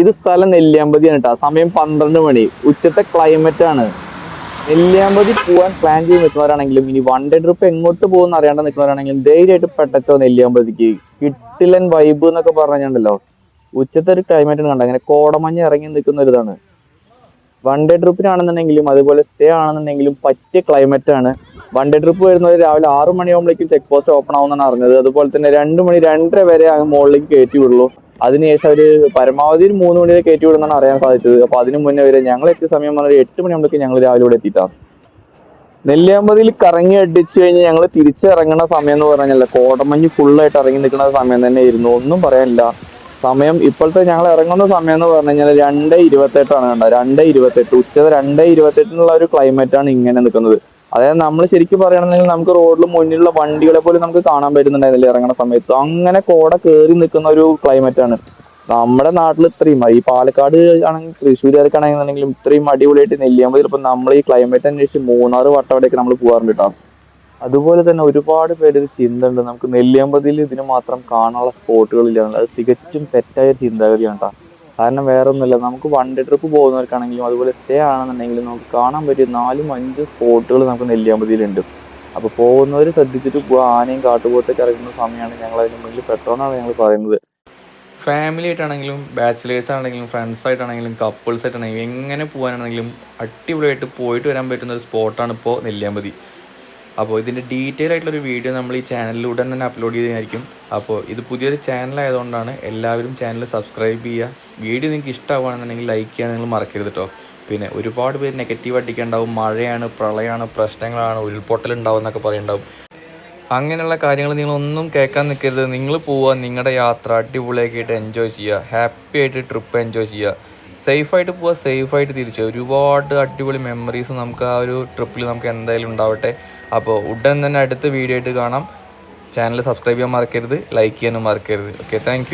ഇത് സ്ഥലം നെല്ലിയാമ്പതിയാണ് കേട്ടോ സമയം പന്ത്രണ്ട് മണി. ഉച്ചത്തെ ക്ലൈമറ്റ് ആണ്. നെല്ലിയാമ്പതി പോവാൻ പ്ലാൻ ചെയ്ത് നിൽക്കുന്നവരാണെങ്കിലും ഇനി വൺ ഡേ ട്രിപ്പ് എങ്ങോട്ട് പോകുന്ന അറിയാണ്ട് നിൽക്കുന്നവരാണെങ്കിലും ധൈര്യമായിട്ട് പെട്ടച്ചോ നെല്ലിയാമ്പതിക്ക്. കിട്ടിലൻ വൈബ് എന്നൊക്കെ പറഞ്ഞിട്ടുണ്ടല്ലോ ഉച്ചത്തെ ഒരു ക്ലൈമറ്റ് കണ്ട അങ്ങനെ കോടമഞ്ഞ് ഇറങ്ങി നിൽക്കുന്ന ഒരു ഇതാണ് വൺ ഡേ ട്രിപ്പിനാണെന്നുണ്ടെങ്കിലും അതുപോലെ സ്റ്റേ ആണെന്നുണ്ടെങ്കിലും പറ്റിയ ക്ലൈമറ്റ് ആണ്. വൺ ഡേ ട്രിപ്പ് വരുന്നത് രാവിലെ ആറ് മണിയാകുമ്പോഴേക്കും ചെക്ക് പോസ്റ്റ് ഓപ്പൺ ആവുമെന്നാണ് അറിഞ്ഞത്. അതുപോലെ തന്നെ രണ്ട് മണി രണ്ടര വരെ മുകളിലേക്ക് കയറ്റി വിടുള്ളൂ. അതിനുശേഷം അവർ പരമാവധി ഒരു മൂന്ന് മണി വരെ കയറ്റി വിടുന്നാണ് അറിയാൻ സാധിച്ചത്. അപ്പൊ അതിനു മുന്നേ വരെ ഞങ്ങൾ എത്തിയ സമയം പറഞ്ഞാൽ എട്ട് മണിയാകുമ്പോഴേക്കും ഞങ്ങൾ രാവിലെ ഇവിടെ എത്തിയിട്ടാണ്. നെല്ലിയാമ്പതിയിൽ കറങ്ങി അടിച്ചു കഴിഞ്ഞ് ഞങ്ങൾ തിരിച്ചിറങ്ങുന്ന സമയം എന്ന് പറഞ്ഞാൽ കോടമഞ്ഞ് ഫുള്ളായിട്ട് ഇറങ്ങി നിൽക്കുന്ന സമയം തന്നെ ആയിരുന്നു ഒന്നും പറയാനില്ല. സമയം ഇപ്പോഴത്തെ ഞങ്ങൾ ഇറങ്ങുന്ന സമയം എന്ന് പറഞ്ഞു കഴിഞ്ഞാൽ രണ്ട് ഇരുപത്തെട്ടാണ് കണ്ടത് രണ്ട് ഇരുപത്തെട്ട്. ഉച്ച രണ്ട് ഇരുപത്തെട്ടിനുള്ള ഒരു ക്ലൈമറ്റ് ആണ് ഇങ്ങനെ നിൽക്കുന്നത്. അതായത് നമ്മൾ ശരിക്കും പറയുകയാണെന്നുണ്ടെങ്കിൽ നമുക്ക് റോഡിൽ മുന്നിലുള്ള വണ്ടികളെ പോലും നമുക്ക് കാണാൻ പറ്റുന്നുണ്ടായിരുന്നില്ല ഇറങ്ങുന്ന സമയത്ത്. അങ്ങനെ കോട കയറി നിൽക്കുന്ന ഒരു ക്ലൈമറ്റ് ആണ്. നമ്മുടെ നാട്ടിൽ ഇത്രയും ഈ പാലക്കാട് ആണെങ്കിൽ തൃശ്ശൂർ ആണെന്നുണ്ടെങ്കിലും ഇത്രയും അടിപൊളിയായിട്ട് നെല്ലിയാമ്പതി ചിലപ്പോൾ നമ്മൾ ഈ ക്ലൈമറ്റ് അന്വേഷിച്ച് മൂന്നാറ് വട്ടവടയൊക്കെ നമ്മൾ പോകാറുണ്ട് കേട്ടോ. അതുപോലെ തന്നെ ഒരുപാട് പേര് ഒരു ചിന്ത ഉണ്ട് നമുക്ക് നെല്ലിയാമ്പതിയിൽ ഇതിന് മാത്രം കാണാനുള്ള സ്പോട്ടുകളില്ല. അത് തികച്ചും തെറ്റായ ചിന്താഗതിയാണ് കേട്ടോ. കാരണം വേറെ ഒന്നുമില്ല നമുക്ക് വൺ ഡേ ട്രിപ്പ് പോകുന്നവർക്കാണെങ്കിലും അതുപോലെ സ്റ്റേ ആണെന്നുണ്ടെങ്കിലും നമുക്ക് കാണാൻ പറ്റിയ നാലും അഞ്ച് സ്പോട്ടുകൾ നമുക്ക് നെല്ലിയാമ്പതിയിലുണ്ട്. അപ്പോൾ പോകുന്നവർ ശ്രദ്ധിച്ചിട്ട് പോവുക ആനയും കാട്ടുപോത്തൊക്കെ ഇറങ്ങുന്ന സമയമാണ് ഞങ്ങൾ അതിന് മുന്നിൽ പെട്ടോന്നാണ് ഞങ്ങൾ പറയുന്നത്. ഫാമിലി ആയിട്ടാണെങ്കിലും ബാച്ചിലേഴ്സ് ആണെങ്കിലും ഫ്രണ്ട്സ് ആയിട്ടാണെങ്കിലും കപ്പിൾസ് ആയിട്ടാണെങ്കിലും എങ്ങനെ പോകാനാണെങ്കിലും അടിപൊളിയായിട്ട് പോയിട്ട് വരാൻ പറ്റുന്ന ഒരു സ്പോട്ടാണ് ഇപ്പോൾ നെല്ലിയാമ്പതി. അപ്പോൾ ഇതിന്റെ ഡീറ്റെയിൽ ആയിട്ടുള്ളൊരു വീഡിയോ നമ്മൾ ഈ ചാനലിലൂടെ തന്നെ അപ്ലോഡ് ചെയ്തതായിരിക്കും. അപ്പോൾ ഇത് പുതിയൊരു ചാനൽ ആയതുകൊണ്ടാണ് എല്ലാവരും ചാനൽ സബ്സ്ക്രൈബ് ചെയ്യുക. വീഡിയോ നിങ്ങൾക്ക് ഇഷ്ടമാവുകയാണെന്നുണ്ടെങ്കിൽ ലൈക്ക് ചെയ്യാൻ നിങ്ങൾ മറക്കരുത് കേട്ടോ. പിന്നെ ഒരുപാട് പേര് നെഗറ്റീവ് അടിക്കാണ്ടാവും. മഴയാണ് പ്രളയമാണ് പ്രശ്നങ്ങളാണ് ഉരുൾപൊട്ടൽ ഉണ്ടാവും എന്നൊക്കെ പറയുന്നുണ്ടാവും. അങ്ങനെയുള്ള കാര്യങ്ങൾ നിങ്ങളൊന്നും കേൾക്കാൻ നിൽക്കരുത്. നിങ്ങൾ പോവുക നിങ്ങളുടെ യാത്ര അടിപൊളിയാക്കിയിട്ട് എൻജോയ് ചെയ്യുക. ഹാപ്പി ആയിട്ട് ട്രിപ്പ് എൻജോയ് ചെയ്യുക. സേഫായിട്ട് പോവുക സേഫായിട്ട് തിരിച്ചു ഒരുപാട് അടിപൊളി മെമ്മറീസ് നമുക്ക് ആ ഒരു ട്രിപ്പിൽ നമുക്ക് എന്തായാലും ഉണ്ടാവട്ടെ. അപ്പോൾ ഉടൻ തന്നെ അടുത്ത വീഡിയോ ആയിട്ട് കാണാം. ചാനൽ സബ്സ്ക്രൈബ് ചെയ്യാൻ മറക്കരുത് ലൈക്ക് ചെയ്യാനും മറക്കരുത്. Okay thank